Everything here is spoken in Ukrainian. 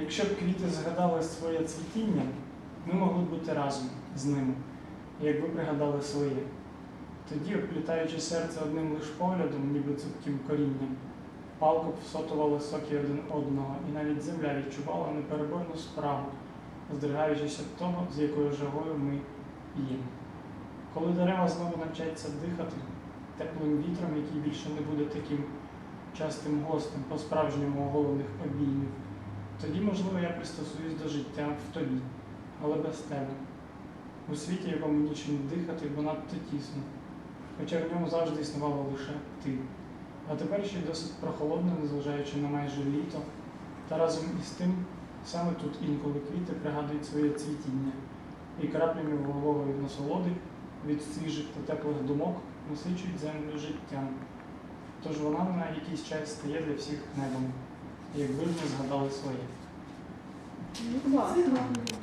Якщо б квіти згадали своє цвітіння, ми могли б бути разом з ними, якби пригадали своє. Тоді, оплітаючи серце одним лиш поглядом, ніби цупким корінням, палко б всотували соки один одного, і навіть земля відчувала непереборну спрагу, здригаючись від того, з якою жагою ми їм. Коли дерева знову навчаться дихати теплим вітром, який більше не буде таким частим гостем по-справжньому оголених обіймів, можливо, я пристосуюсь до життя в тобі, але без тебе. У світі, якому нічим дихати, бо надто тісно, хоча в ньому завжди існувало лише ти. А тепер ще й досить прохолодно, незважаючи на майже літо, та разом із тим саме тут інколи квіти пригадують своє цвітіння, і краплями вологої насолоди від свіжих та теплих думок насичують землю життям. Тож вона на якийсь час стає для всіх небом, якби ми згадали своє. Класно.